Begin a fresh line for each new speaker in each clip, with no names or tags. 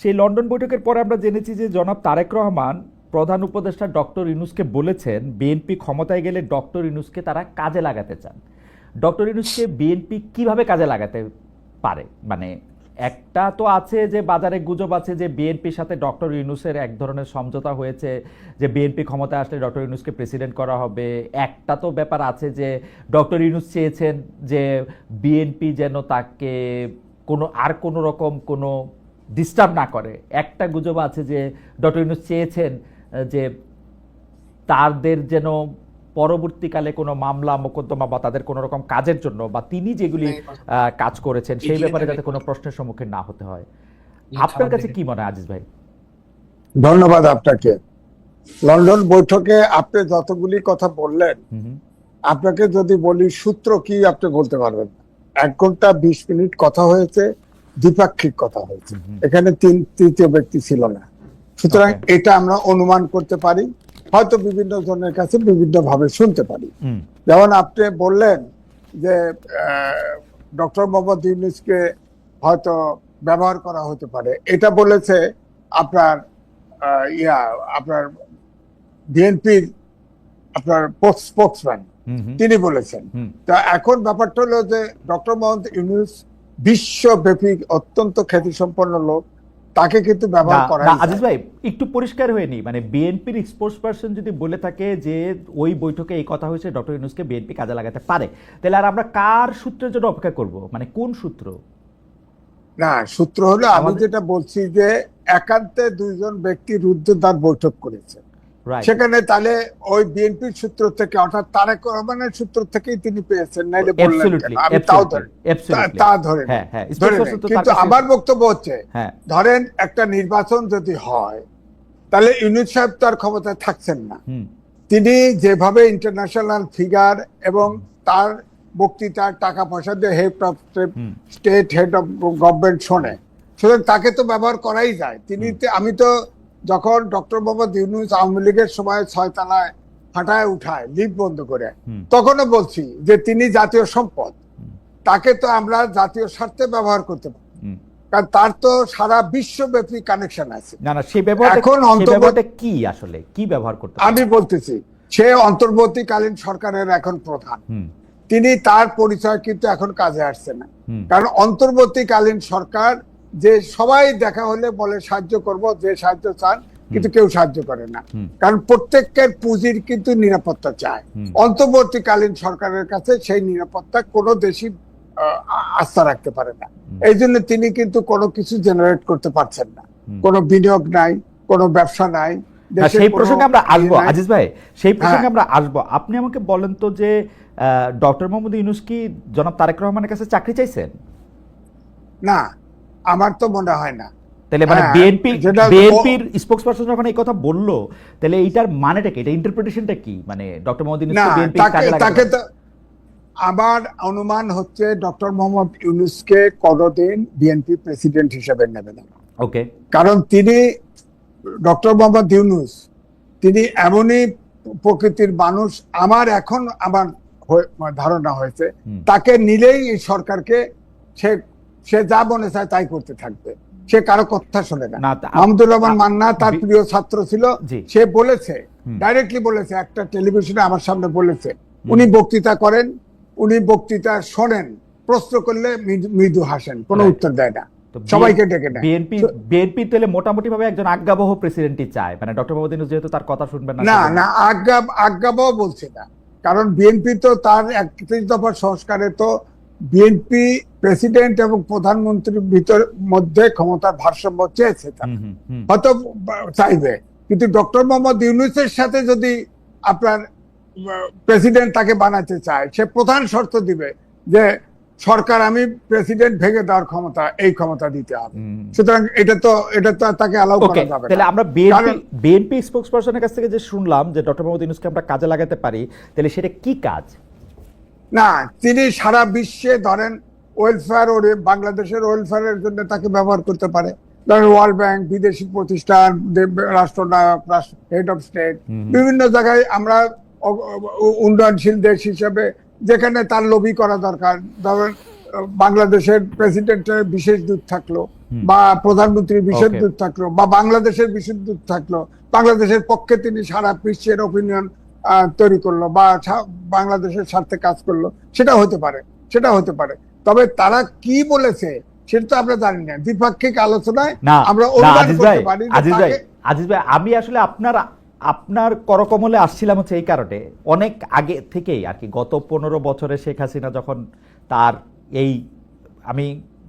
সেই লন্ডন বৈঠকের পরে আমরা জেনেছি যে জনাব তারেক রহমান প্রধান উপদেষ্টা ডক্টর ইনুসকে বলেছেন, বিএনপি ক্ষমতায় গেলে ডক্টর ইনুসকে তারা কাজে লাগাতে চান। ডক্টর ইনুসকে বিএনপি কীভাবে কাজে লাগাতে পারে? মানে একটা তো আছে যে বাজারে গুজব আছে যে বিএনপির সাথে ডক্টর ইউনুসের এক ধরনের সমঝোতা হয়েছে, যে বিএনপি ক্ষমতায় আসলে ডক্টর ইউনুসকে প্রেসিডেন্ট করা হবে। একটা তো ব্যাপার আছে যে ডক্টর ইউনুস চেয়েছেন যে বিএনপি যেন তাকে কোনো, আর কোনো রকম কোনো ডিস্টার্ব না করে। একটা গুজব আছে যে ডক্টর ইউনুস চেয়েছেন যে তাদের যেন পরবর্তীকালে কোনো মামলা মোকদ্দমা বা তাদের কোনো রকম কাজের জন্য বা তিনি যেগুলি কাজ করেছেন সেই ব্যাপারে যাতে কোনো প্রশ্নের সম্মুখীন না হতে হয়। আপনার কাছে কি মনে হয় আজিজ ভাই?
ধন্যবাদ আপনাকে। লন্ডন বৈঠকে আপনি যতগুলি কথা বললেন আপনাকে যদি বলি সূত্র কি আপনি বলতে পারবেন এক ঘণ্টা বিশ মিনিট কথা হয়েছে দ্বিপাক্ষিক কথা হয়েছে। এখানে তিন তৃতীয় ব্যক্তি ছিল না। সুতরাং এটা আমরা অনুমান করতে পারি। হয়তো বিভিন্ন জনের কাছে বিভিন্ন ভাবে শুনতে পারি। যেমন আপনি বললেন যে ডক্টর মোহাম্মদ ইউনুসকে হয়তো ব্যবহার করা হতে পারে। এটা বলেছে আপনার ইয়া আপনার বিএনপির আপনার স্পোক্সম্যান। তিনি বলেছেন। তা এখন ব্যাপারটা হলো যে ডক্টর মোহাম্মদ ইউনুস বিশ্বব্যাপী অত্যন্ত খ্যাতিসম্পন্ন লোক। তাকে কিন্তু ব্যবহার করা
আজিজ ভাই একটু পরিষ্কার হয়ে নি মানে বিএনপির স্পোর্টস পার্সন যদি বলে থাকে যে ওই বৈঠকে এই কথা হয়েছে ডক্টর ইউনুসকে বিএনপি কাজে লাগাতে পারে। তাহলে আর আমরা কার সূত্রের জন্য অপেক্ষা করব? মানে কোন সূত্র?
না সূত্র হলো আমি যেটা বলছি যে একান্তে দুইজন ব্যক্তি রুদ্ধদ্বার বৈঠক করেছে। সেখানে তাহলে ওই বিএনপির সূত্র থেকে অর্থাৎ তারেক রহমানের সূত্র থেকেই তিনি পেয়েছেন নাইলে বললেন আমি তাও ধরে তা- তা ধরে নিই।
হ্যাঁ হ্যাঁ তো
কিন্তু আমার বক্তব্য হচ্ছে
হ্যাঁ।
ধরেন একটা নির্বাচন যদি হয় তাহলে ইউনুস সাহেব তার ক্ষমতায় থাকছেন না। তিনি যেভাবে ইন্টারন্যাশনাল ফিগার এবং তার বক্তৃতার টাকা পয়সা দিয়ে head of state head of government শোনে সুতরাং তাকে তো ব্যবহার করাই যায়। তিনি আমি তো যখন ডক্টর মোহাম্মদ ইউনুস আওয়ামী লীগের সময় ছয়তলায় হাঁটায় উঠায় লিফট বন্ধ করে তখনও বলছি যে তিনি জাতীয় সম্পদ। তাকে তো আমরা জাতীয় স্বার্থে ব্যবহার করতে পারি। কারণ তার তো সারা বিশ্বব্যাপী কানেকশন আছে।
না না সেই
এখন অন্তর্বর্তী-
কি আসলে? কি ব্যবহার করতে
আমি বলতেছি সে অন্তর্বর্তীকালীন সরকারের এখন প্রধান। তিনি তার পরিচয় কিন্তু এখন কাজে আসছে না। কারণ অন্তর্বর্তীকালীন সরকার যে সবাই দেখা হলে বলে সাহায্য করব যে সাহায্য চান কিন্তু কেউ সাহায্য করে না। কারণ প্রত্যেকের পুঁজির কিন্তু নিরাপত্তা চায় অন্তর্বর্তীকালীন সরকারের কাছে সেই নিরাপত্তা কোনো দেশই আস্থা রাখতে পারে না। এই জন্য তিনি কিন্তু কোনো কিছু জেনারেট করতে পারছেন না। কোনো বিনিয়োগ নাই কোনো ব্যবসা নাই
সেই প্রসঙ্গে আমরা
ইয়ে
আসব আজিজ ভাই সেই প্রসঙ্গে
হ্যাঁ।
আমরা আসব। আপনি আমাকে বলেন তো যে ডক্টর মোহাম্মদ ইউনুস কি জনাব তারেক রহমানের কাছে চাকরি চাইছেন?
না আমার তো মনে হয় না।
তাহলে মানে বিএনপি বিএনপির স্পোক্স পারসন যখন এই কথা বলল তাহলে এইটার মানেটা কি? এটা ইন্টারপ্রিটেশনটা কি? মানে ডক্টর মোহাম্মদ ইউনুস বিএনপি
তাকে
কাজে
তাকে তো আমার অনুমান হচ্ছে ডক্টর মোহাম্মদ ইউনুসকে কোনোদিন বিএনপি প্রেসিডেন্ট হিসেবে নেবে না।
ওকে
কারণ তিনি ডক্টর মোহাম্মদ ইউনুস তিনি এমনই প্রকৃতির মানুষ আমার এখন আমার ধারণা হয়েছে তাকে নিলেই এই সরকারকে সে সে যা মনে চায় তাই করতে থাকবে। সে কারও কথা শোনে না। মাহমুদুর রহমান মান্না তার প্রিয় ছাত্র ছিল। সে বলেছে ডাইরেক্টলি বলেছে একটা টেলিভিশনে আমার সামনে বলেছে। উনি বক্তৃতা করেন উনি বক্তৃতা শোনেন প্রশ্ন করলে মৃদু- হাসেন কোনো উত্তর দেয় না। সবাইকে ডেকে নেয়।
বিএনপি বিএনপি তাহলে মোটামুটি ভাবে একজন আজ্ঞাবহ প্রেসিডেন্টই চায়। মানে ডক্টর মোহাম্মদ ইউনুস যেহেতু তার কথা শুনবেন না
না না আজ্ঞা আজ্ঞাবাও বলছে না। কারণ বিএনপি তো তার একত্রিশ দফার সংস্কারে তো বিএনপি প্রেসিডেন্ট এবং প্রধানমন্ত্রীর ভিতর মধ্যে ক্ষমতার ভারসাম্য চেয়েছে। হয়তো চাইবে। কিন্তু ডক্টর মোহাম্মদ ইউনুসের সাথে যদি আপনার প্রেসিডেন্ট তাকে বানাতে চায় সে প্রধান শর্ত দিবে যে সরকার আমি প্রেসিডেন্ট ভেঙে দেওয়ার ক্ষমতা এই ক্ষমতা দিতে হবে। সুতরাং এটা তো এটা তো তাকে অ্যালাউ করা যাবে
তাহলে আমরা বিএনপি বিএনপি স্পোক্স পারসনের কাছ থেকে যে শুনলাম যে ডক্টর মোহাম্মদ ইউনুসকে আমরা কাজে লাগাতে পারি তাহলে সেটা কি কাজ?
না তিনি সারা বিশ্বে ধরেন ওয়েলফেয়ার ওরে বাংলাদেশের ওয়েলফেয়ারের জন্য তাকে ব্যবহার করতে পারে। ধরেন ওয়ার্ল্ড ব্যাংক বিদেশি প্রতিষ্ঠান রাষ্ট্রনায়ক হেড অফ স্টেট বিভিন্ন জায়গায় আমরা উন্নয়নশীল দেশ হিসেবে যেখানে তার লবি করা দরকার। ধরেন বাংলাদেশের প্রেসিডেন্টের বিশেষ দূত থাকল বা প্রধানমন্ত্রীর বিশেষ. দূত থাকল বা বাংলাদেশের বিশেষ দূত থাকল। বাংলাদেশের পক্ষে তিনি সারা বিশ্বের অপিনিয়ন তৈরি করল বা বাংলাদেশের স্বার্থে কাজ করল সেটা হতে পারে সেটা হতে পারে। তবে তারা কি বলেছে সেটা তো আমরা জানি না। দ্বিপাক্ষিক আলোচনায় আমরা অনুমান
আজিজ
করতে
ভাই
পারি
আজিজ ভাই আজিজ ভাই আমি আসলে আপনার আপনার করকমলে আসছিলাম হচ্ছে এই কারণে। অনেক আগে থেকেই আর কি গত পনেরো বছরে শেখ হাসিনা যখন তার এই আমি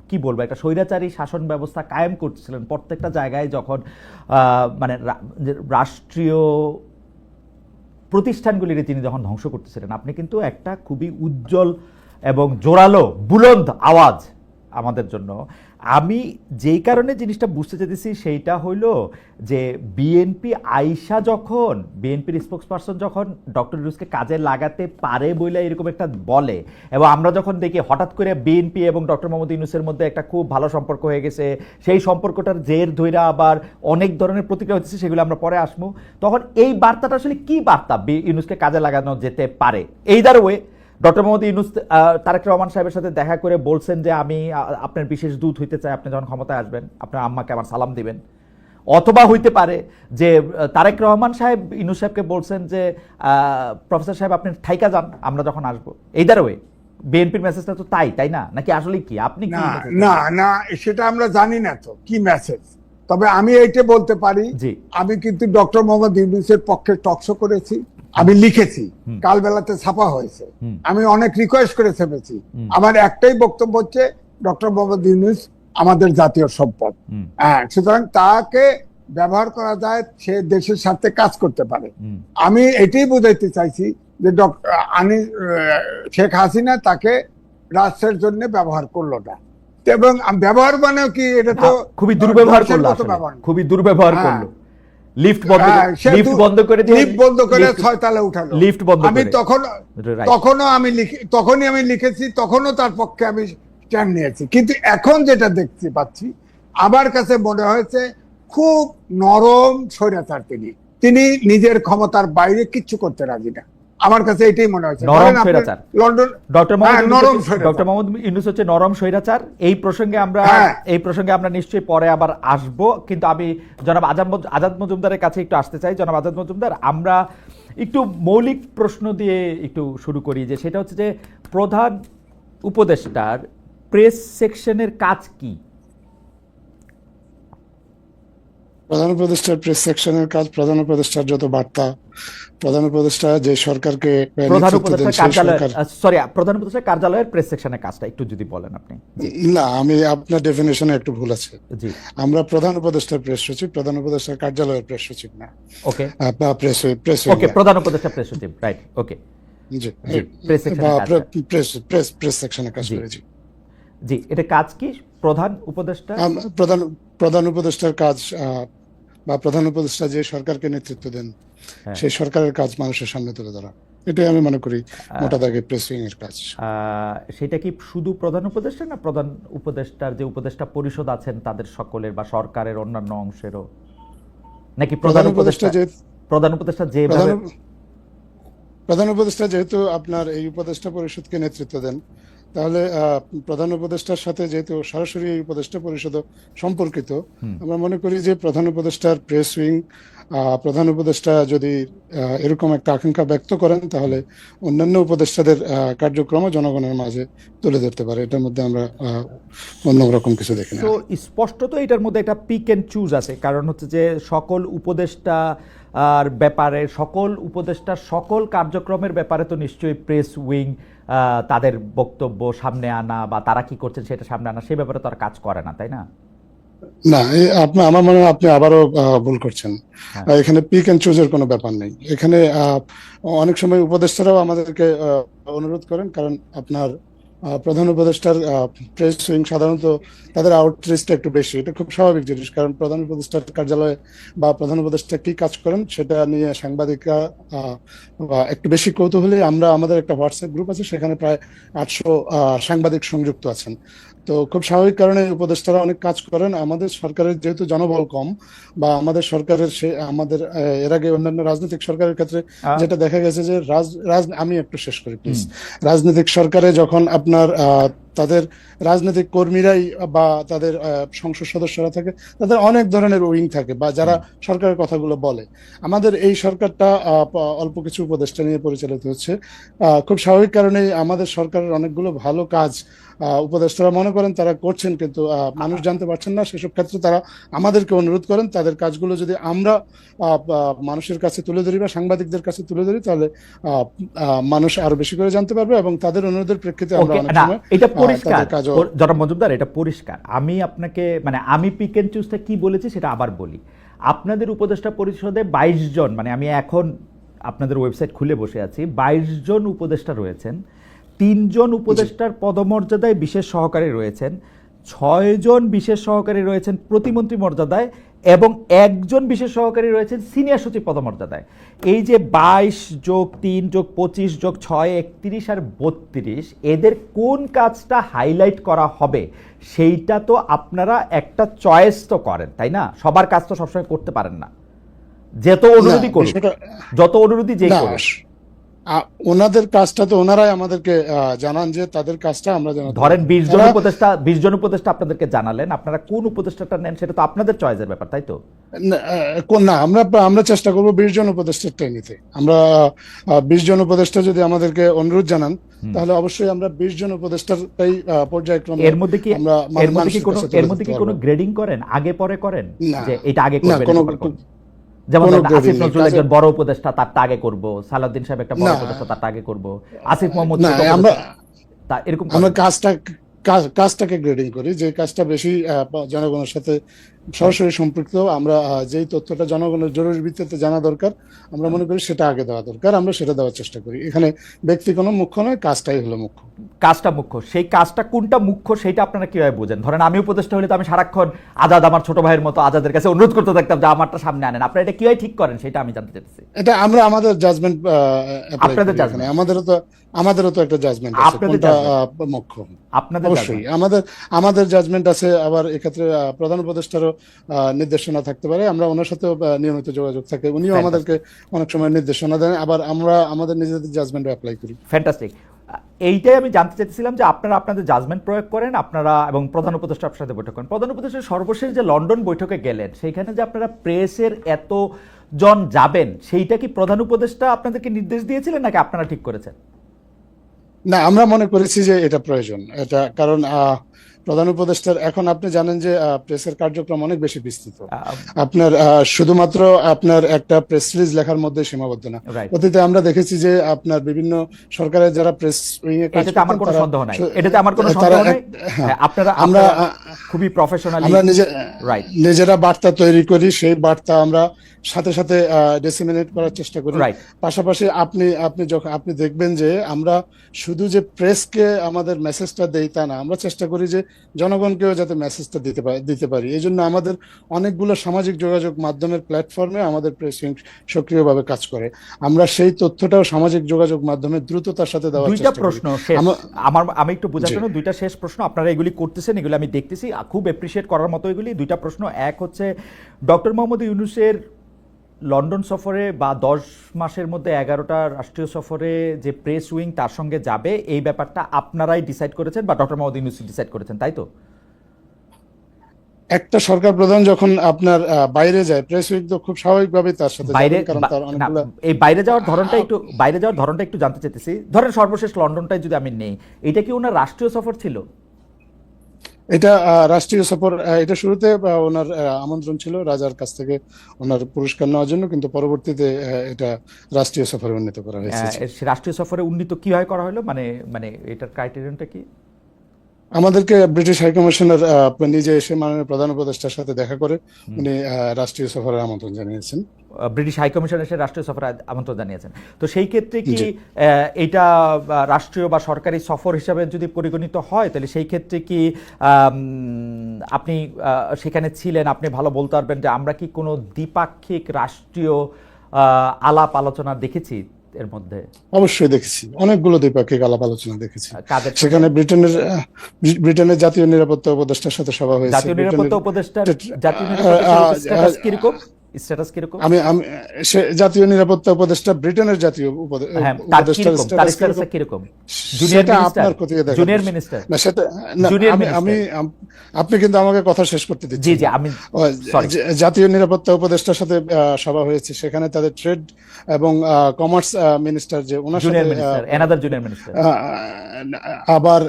কি বলব একটা স্বৈরাচারী শাসন ব্যবস্থা কায়েম করছিলেন প্রত্যেকটা জায়গায় যখন আহ, মানে রাষ্ট্রীয় প্রতিষ্ঠানগুলির তিনি যখন ধ্বংস করতেছিলেন, আপনি কিন্তু একটা খুবই উজ্জ্বল এবং জোরালো বুলন্দ আওয়াজ আমাদের জন্য আমি যেই কারণে জিনিসটা বুঝতে চেয়েছি সেইটা হইল যে বিএনপি আইসা যখন বিএনপির স্পোক্স পার্সন যখন ডক্টর ইউনুসকে কাজে লাগাতে পারে বলে এরকম একটা বলে, এবং আমরা যখন দেখি হঠাৎ করে বিএনপি এবং ডক্টর মোহাম্মদ ইউনুসের মধ্যে একটা খুব ভালো সম্পর্ক হয়ে গেছে, সেই সম্পর্কটার জের ধৈরা আবার অনেক ধরনের প্রতিক্রিয়া হচ্ছে সেগুলো আমরা পরে আসব, তখন এই বার্তাটা আসলে কি বার্তা ইউনুসকে কাজে লাগানো যেতে পারে? এই দার ওয়ে ডক্টর মোহাম্মদ ইউনুস তারেক রহমান সাহেবের সাথে দেখা করে বলছেন যে আমি আপনার বিশেষ দূত হইতে চাই আপনি যখন ক্ষমতায় আসবেন আপনার আম্মাকে আমার সালাম দিবেন। অথবা হইতে পারে যে তারেক রহমান সাহেব ইনু সাহেবকে বলছেন যে প্রফেসর সাহেব আপনি ঠাইকা যান আমরা যখন আসব। এই দার ওয়ে বিএনপির মেসেজটা তো তাই তাই না? নাকি আসলে কি? আপনি
না না সেটা আমরা জানি না তো কি মেসেজ তবে আমি এইটা বলতে পারি আমি কিন্তু ডক্টর মোহাম্মদ ইউনুসের পক্ষে টকশো করেছি। আমি লিখেছি কাল বেলাতে ছাপা হয়েছে। আমি অনেক রিকোয়েস্ট করে ছেপেছি। আমার একটাই বক্তব্য হচ্ছে ডক্টর মোহাম্মদ ইউনুস আমাদের জাতীয় সম্পদ। হ্যাঁ সুতরাং তাকে ব্যবহার করা যায় সে দেশের সাথে কাজ করতে পারে। আমি এটাই বোঝাইতে চাইছি যে ডক্টর আনি আহ, শেখ হাসিনা তাকে রাষ্ট্রের জন্য ব্যবহার করল না। এবং ব্যবহার মানে কি এটা তো
খুবই দুর্ব্যবহার করল। খুবই দুর্ব্যবহার
হ্যাঁ।
করল। লিফট বন্ধ
হ্যাঁ,
লিফট বন্ধ করে দিয়ে
লিফট বন্ধ করে ছয় তালে উঠালো।
লিফট বন্ধ
আমি তখন তখনও আমি লিখে তখনই আমি লিখেছি তখনও তার পক্ষে আমি স্ট্যান্ড নিয়েছি। কিন্তু এখন যেটা দেখতে পাচ্ছি আমার কাছে মনে হয়েছে খুব নরম স্বৈরাচার তিনি। তিনি নিজের ক্ষমতার বাইরে কিচ্ছু করতে রাজি না। আমার কাছে এটাই মনে হয়েছে।
নরম স্বৈরাচার।
লন্ডন
ডক্টর
হ্যাঁ,
মোহাম্মদ
নরম
ডক্টর মোহাম্মদ ইউনুস হচ্ছে নরম স্বৈরাচার। এই প্রসঙ্গে আমরা
হ্যাঁ।
এই প্রসঙ্গে আমরা নিশ্চয়ই পরে আবার আসব। কিন্তু আমি জনাব আজাদ আজাদ মজুমদারের কাছে একটু আসতে চাই। জনাব আজাদ মজুমদার আমরা একটু মৌলিক প্রশ্ন দিয়ে একটু শুরু করি যে সেটা হচ্ছে যে প্রধান উপদেষ্টার প্রেস সেকশনের কাজ কি?
প্রধান উপদেষ্টার প্রেস সেকশনের কাজ প্রধান উপদেষ্টার যত বার্তা প্রধান উপদেষ্টা যে সরকারকে
প্রধান উপদেষ্টার কার্যালয় সরি প্রধান উপদেষ্টার কার্যালয়ের প্রেস সেকশনের কাজটা একটু যদি বলেন আপনি।
না আমি আপনার ডেফিনেশনে একটু ভুল আছে।
জি।
আমরা প্রধান উপদেষ্টার প্রেস সচিব প্রধান উপদেষ্টার কার্যালয়ের প্রেস সচিব না।
ওকে
বা প্রেস প্রেস
ওকে প্রধান উপদেষ্টা প্রেস সচিব রাইট ওকে
জি প্রেস প্রেস প্রেস সেকশনে কাজ। করেছি।
জি এটা কাজ কি? প্রধান উপদেষ্টা?
প্রধান প্রধান উপদেষ্টার কাজ বা প্রধান উপদেষ্টা যে সরকারকে নেতৃত্ব দেন
হ্যাঁ।
সেই সরকারের কাজ মানুষের সামনে তুলে ধরা। এটাই আমি মনে করি মোটা দাগে প্রেসিং এর কাজ
সেটা কি শুধু প্রধান উপদেষ্টা না প্রধান উপদেষ্টার যে উপদেষ্টা পরিষদ আছেন তাদের সকলের বা সরকারের অন্যান্য অংশেরও? নাকি প্রধান উপদেষ্টা
যে
প্রধান উপদেষ্টা যেভাবে
প্রধান প্রধান উপদেষ্টা যেহেতু আপনার এই উপদেষ্টা পরিষদকে নেতৃত্ব দেন তাহলে প্রধান উপদেষ্টার সাথে যেহেতু সরাসরি এই উপদেষ্টা পরিষদ সম্পর্কিত আমরা মনে করি যে প্রধান উপদেষ্টার প্রেস উইং প্রধান উপদেষ্টা যদি এরকম একটা আকাঙ্ক্ষা ব্যক্ত করেন তাহলে অন্যান্য উপদেষ্টাদের কার্যক্রম জনগণের মাঝে তুলে ধরতে পারে। এটার মধ্যে আমরা অন্যরকম কিছু দেখি না।
তো স্পষ্টত এটার মধ্যে একটা পিক এন্ড চুজ আছে কারণ হচ্ছে যে সকল উপদেষ্টা আর ব্যাপারে সকল উপদেষ্টার সকল কার্যক্রমের ব্যাপারে তো নিশ্চয়ই প্রেস উইং তাদের বক্তব্য সামনে আনা বা তারা কি করছেন সেটা সামনে আনা সে ব্যাপারে তারা কাজ করে না তাই না?
না আপনি আমার মনে হয় আপনি আবারও ভুল করছেন।
হ্যাঁ।
এখানে পিক এন্ড চুজের কোনো ব্যাপার নেই। এখানে অনেক সময় উপদেষ্টারাও আমাদেরকে অনুরোধ করেন কারণ আপনার প্রধান উপদেষ্টার প্রেস উইং সাধারণত তাদের আউটরিচটা একটু বেশি। এটা খুব স্বাভাবিক জিনিস কারণ প্রধান উপদেষ্টার কার্যালয়ে বা প্রধান উপদেষ্টা কি কাজ করেন সেটা নিয়ে সাংবাদিকরা একটু বেশি কৌতূহলী। আমরা আমাদের একটা হোয়াটসঅ্যাপ গ্রুপ আছে সেখানে প্রায় আটশো সাংবাদিক সংযুক্ত আছেন। তো খুব স্বাভাবিক কারণে উপদেষ্টারা অনেক কাজ করেন। আমাদের সরকারের যেহেতু জনবল কম বা আমাদের সরকারের সে আমাদের এর আগে অন্যান্য রাজনৈতিক সরকারের ক্ষেত্রে যেটা দেখা গেছে যে রাজ রাজ আমি একটু শেষ করি প্লিজ রাজনৈতিক সরকারে যখন আপনার তাদের রাজনৈতিক কর্মীরাই বা তাদের সংসদ সদস্যরা থাকে তাদের অনেক ধরনের উইং থাকে বা যারা সরকারের কথাগুলো বলে। আমাদের এই সরকারটা অল্প কিছু উপদেষ্টা নিয়ে পরিচালিত হচ্ছে। খুব স্বাভাবিক কারণেই আমাদের সরকারের অনেকগুলো ভালো কাজ উপদেষ্টারা মনে করেন তারা করছেন কিন্তু আহ, মানুষ জানতে পারছেন না। সেসব ক্ষেত্রে তারা আমাদেরকে অনুরোধ করেন তাদের কাজগুলো যদি আমরা মানুষের কাছে তুলে ধরি বা সাংবাদিকদের কাছে তুলে ধরি তাহলে আহ, আহ, মানুষ আরও বেশি করে জানতে পারবে এবং তাদের অনুরোধের প্রেক্ষিতে আমরা অনেক সময়
পরিষ্কার। জনাব মজুমদার এটা পরিষ্কার। আমি আপনাকে মানে আমি পিক এন্ড চুজটা কি বলেছি সেটা আবার বলি। আপনাদের উপদেষ্টা পরিষদে বাইশ জন মানে আমি এখন আপনাদের ওয়েবসাইট খুলে বসে আছি বাইশ জন উপদেষ্টা রয়েছেন। তিনজন উপদেষ্টার পদমর্যাদায় বিশেষ সহকারী রয়েছেন। ছয়জন বিশেষ সহকারী রয়েছেন প্রতিমন্ত্রী মর্যাদায়। এবং একজন বিশেষ সহকারী রয়েছেন সিনিয়র সচিব পদমর্যাদায়। এই যে বাইশ যোগ তিন যোগ পঁচিশ যোগ ছয় একত্রিশ আর বত্রিশ এদের কোন কাজটা হাইলাইট করা হবে সেইটা তো আপনারা একটা চয়েস তো করেন তাই না? সবার কাজ তো সবসময় করতে পারেন না। যত অনুরোধই করুন যত অনুরোধই যে করুন
ওনাদের কাজটা তো ওনারাই আমাদেরকে জানান যে তাদের কাজটা আমরা যেন
ধরেন বিশ জন উপদেষ্টা বিশ জন উপদেষ্টা আপনাদেরকে জানালেন আপনারা কোন উপদেষ্টাটা নেন সেটা তো আপনাদের চয়েসের ব্যাপার তাই তো?
না, আমরা আমরা চেষ্টা করব বিশ জন উপদেষ্টাটাই নিতে। আমরা বিশ জন উপদেষ্টা যদি আমাদেরকে অনুরোধ জানান তাহলে অবশ্যই আমরা বিশ জন উপদেষ্টাটাই আহ, পর্যায়ক্রমে
এর মধ্যে কি
আমরা
এর মধ্যে কি কোনো এর মধ্যে কি কোনো গ্রেডিং করেন? আগে পরে করেন। যে এটা আগে
না,
করবেন? যেমন আসিফ নজরুল একজন বড় উপদেষ্টা তার আগে করব। সালাউদ্দিন সাহেব একটা বড় উপদেষ্টা তার আগে করব। আসিফ মোহাম্মদ তা এরকম
আমরা কাজটা কাজ- কাজটাকে গ্রেডিং করি যে কাজটা বেশি জনগণের সাথে সরাসরি সম্পৃক্ত আমরা যেই তথ্যটা জনগণের জরুরি ভিত্তিতে জানা দরকার আমরা মনে করি সেটা আগে দেওয়া দরকার আমরা সেটা দেওয়ার চেষ্টা করি। এখানে ব্যক্তি কোনো মুখ্য নয় কাজটাই হলো মুখ্য।
কাজটা মুখ্য। সেই কাজটা কোনটা মুখ্য সেটা আপনারা কীভাবে বোঝেন? ধরেন আমি উপদেষ্টা হলে তো আমি সারাক্ষণ আজাদ আমার ছোট ভাইয়ের মতো আজাদের কাছে অনুরোধ করতে থাকতাম যে আমারটা সামনে আনেন। আপনারা এটা কীভাবে ঠিক করেন সেটা আমি জানতে চাইছি
এটা আমরা আমাদের জাজমেন্ট
আপনাদের judgment।
আমাদেরও তো আমাদেরও তো একটা জাজমেন্ট আছে
আপনাদের।
মুখ্য।
আপনাদের
অবশ্যই। আমাদের আমাদের জাজমেন্ট আছে আবার এক্ষেত্রে প্রধান উপদেষ্টারও নির্দেশনা থাকতে পারে। আমরা ওনার সাথেও নিয়মিত যোগাযোগ থাকে। উনিও আমাদেরকে অনেক সময় নির্দেশনা দেন। আবার আমরা আমাদের নিজেদের জাজমেন্ট অ্যাপ্লাই করি।
ফ্যান্টাস্টিক এইটাই আমি জানতে চাইছিলাম যে আপনারা আপনাদের জাজমেন্ট প্রয়োগ করেন আপনারা এবং প্রধান উপদেষ্টা আপনার সাথে বৈঠক করেন। প্রধান উপদেষ্টা সর্বশেষ যে লন্ডন বৈঠকে গেলেন সেইখানে যে আপনারা প্রেসের এত জন যাবেন সেইটা কি প্রধান উপদেষ্টা আপনাদেরকে নির্দেশ দিয়েছিলেন নাকি আপনারা ঠিক করেছেন?
না আমরা মনে করেছি যে এটা প্রয়োজন। এটা কারণ প্রধান উপদেষ্টার এখন আপনি জানেন যে প্রেসের কার্যক্রম অনেক বেশি বিস্তৃত। আপনার শুধুমাত্র আপনার একটা প্রেস রিলিজ লেখার মধ্যে সীমাবদ্ধ না। অতীতে আমরা দেখেছি যে আপনার বিভিন্ন সরকারের যারা প্রেস উইং এ কাজ
আমার কোনো সন্দেহ নাই। এটাতে আমার কোনো সন্দেহ নাই।
হ্যাঁ,
আপনারা
আমরা
আমরা খুবই প্রফেশনালি
আমরা নিজে
রাইট
নিজেরা বার্তা তৈরি করি সেই বার্তা আমরা সাথে সাথে ডিসিমিনেট করার চেষ্টা করি। পাশাপাশি আপনি আপনি যখন আপনি দেখবেন যে আমরা শুধু যে প্রেসকে আমাদের মেসেজটা দেই তা না আমরা চেষ্টা করি যে জনগণকেও যাতে মেসেজটা দিতে পারি দিতে পারি। এই জন্য আমাদের অনেকগুলো সামাজিক যোগাযোগ মাধ্যমের প্ল্যাটফর্মে আমাদের প্রেস সক্রিয়ভাবে কাজ করে। আমরা সেই তথ্যটাও সামাজিক যোগাযোগ মাধ্যমে দ্রুততার সাথে দেওয়ার
দুইটা প্রশ্ন আমার আমি একটু বোঝার। জন্য দুইটা শেষ প্রশ্ন। আপনারা এগুলি করতেছেন এগুলি আমি দেখতেছি। খুব অ্যাপ্রিসিয়েট করার মতো এগুলি। দুইটা প্রশ্ন। এক হচ্ছে ডক্টর মোহাম্মদ ইউনুসের লন্ডন সফরে বা দশ মাসের মধ্যে এগারোটা রাষ্ট্রীয় সফরে যে প্রেস উইং তার সঙ্গে যাবে এই ব্যাপারটা আপনারাই ডিসাইড করেছেন বা ডক্টর মোহাম্মদ ইউনুস ডিসাইড করেছেন তাই তো?
একটা সরকার প্রধান যখন আপনার বাইরে যায় প্রেস উইক তো খুব স্বাভাবিকভাবে তার সাথে
বাইরে
কারণ তার অনেকগুলো
এই বাইরে যাওয়ার ধরনটা একটু বাইরে যাওয়ার ধরনটা একটু জানতে চাইতেছি। ধরেন সর্বশেষ লন্ডনটাই যদি আমি নেই এটা কি ওনার রাষ্ট্রীয় সফর ছিল?
এটা রাষ্ট্রীয় সফর এটা শুরুতে ওনার আমন্ত্রণ ছিল রাজার কাছ থেকে ওনার পুরস্কার নেওয়ার জন্য কিন্তু পরবর্তীতে এটা রাষ্ট্রীয় সফরে উন্নীত করা হয়েছে।
আহ, রাষ্ট্রীয় সফরে উন্নীত কীভাবে করা হলো? মানে মানে এটার ক্রাইটেরিয়নটা কি?
আমাদেরকে ব্রিটিশ হাইকমিশনার নিজে এসে মাননীয় প্রধান উপদেষ্টার সাথে দেখা করে উনি রাষ্ট্রীয় সফরের আমন্ত্রণ জানিয়েছেন।
ব্রিটিশ হাইকমিশন এসে রাষ্ট্রীয় সফরে আমন্ত্রণ জানিয়েছেন। তো সেই ক্ষেত্রে কি এটা রাষ্ট্রীয় বা সরকারি সফর হিসাবে যদি পরিগণিত হয় তাহলে সেই ক্ষেত্রে কি আপনি সেখানে ছিলেন আপনি ভালো বলতে পারবেন যে আমরা কি কোনো দ্বিপাক্ষিক রাষ্ট্রীয় আলাপ আলোচনা দেখেছি? এর মধ্যে?
অবশ্যই দেখেছি। অনেকগুলো দ্বিপাক্ষিক আলাপ আলোচনা দেখেছি। সেখানে ব্রিটেনের ব্রিটেনের জাতীয় নিরাপত্তা উপদেষ্টার সাথে সভা হয়েছে।
জাতীয় নিরাপত্তা
উপদেষ্টা
জাতীয় নিরাপত্তা
স্ট্যাটাস
কীরকম? স্ট্যাটাস কীরকম?
আমি আমি জাতীয় নিরাপত্তা উপদেষ্টা ব্রিটেনের জাতীয়
হ্যাঁ কীরকম? স্ট্যাটাসটা
কীরকম? সেটা আপনার খতিয়ে দেখা
জুনিয়র মিনিস্টার
না সেটা আমি আমি আপনি কিন্তু আমাকে কথা শেষ করতে
জি
দিচ্ছেন।
জি
না।
আমি
জাতীয় নিরাপত্তা উপদেষ্টার সাথে সভা হয়েছে সেখানে তাদের ট্রেড এবং কমার্স মিনিস্টার যে ওনার সাথে
এনাদার জুনিয়র মিনিস্টার
আবার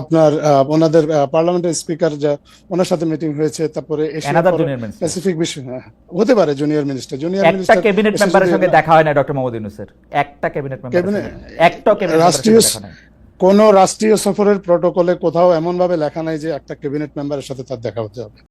আপনার ওনাদের পার্লামেন্টের স্পিকার যা ওনার সাথে মিটিং হয়েছে তারপরে এশিয়া। প্যাসিফিক বিষয় হতে পারে জুনিয়র মিনিস্টার জুনিয়র
একটা ক্যাবিনেট মেম্বারের সঙ্গে দেখা হয় না ডক্টর মোহাম্মদ ইউনূসের একটা ক্যাবিনেট মেম্বার একটা ক্যাবিনেট
রাষ্ট্রীয় কোন রাষ্ট্রীয় সফরের প্রটোকলে কোথাও এমন ভাবে লেখা নাই যে একটা ক্যাবিনেট মেম্বারের সাথে তার দেখা হতে হবে।